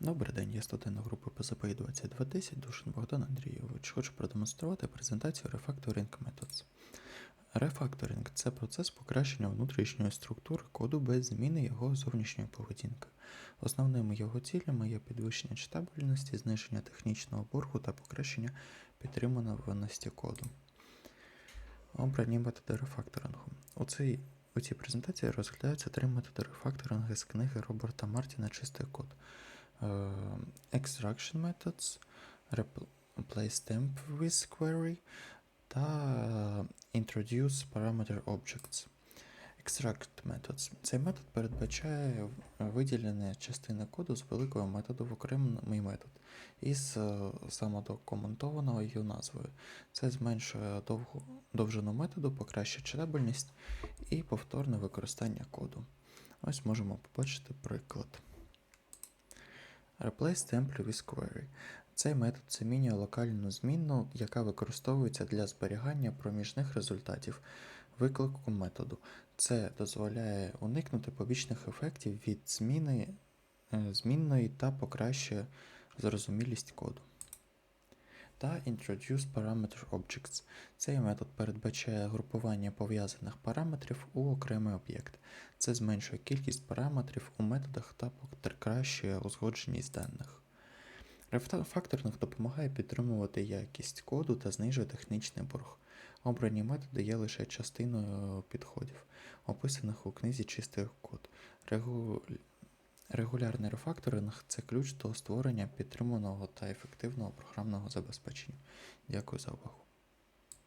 Добрий день, я студент групи ПЗП 2210 Душин Богдан Андрійович. Хочу продемонструвати презентацію Refactoring Methods. Рефакторинг це процес покращення внутрішньої структури коду без зміни його зовнішньої поведінки. Основними його цілями є підвищення читабельності, зниження технічного боргу та покращення підтримуваності коду. Обрані методи рефакторингу. У цій, у цій презентації розглядаються три методи рефакторингу з книги Роберта Мартіна Чистий код. Е, Extraction methods, replace temp with query та е, introduce parameter objects. Extract methods. Цей метод передбачає виділення частини коду з великого методу в окремий метод із е, самодокументованою її назвою. Це зменшує довгу, довжину методу, покращує читабельність і повторне використання коду. Ось можемо побачити приклад. Replace template with query. Цей метод замінює локальну змінну, яка використовується для зберігання проміжних результатів виклику методу. Це дозволяє уникнути побічних ефектів від зміни е, змінної та покращує зрозумілість коду. Та Introduce Parameter Objects. Цей метод передбачає групування пов'язаних параметрів у окремий об'єкт. Це зменшує кількість параметрів у методах та покращує узгодженість даних. Рефакторинг допомагає підтримувати якість коду та знижує технічний борг. Обрані методи є лише частиною підходів, описаних у книзі Чистий код. Регу... Регулярний рефакторинг це ключ до створення підтриманого та ефективного програмного забезпечення. Дякую за увагу.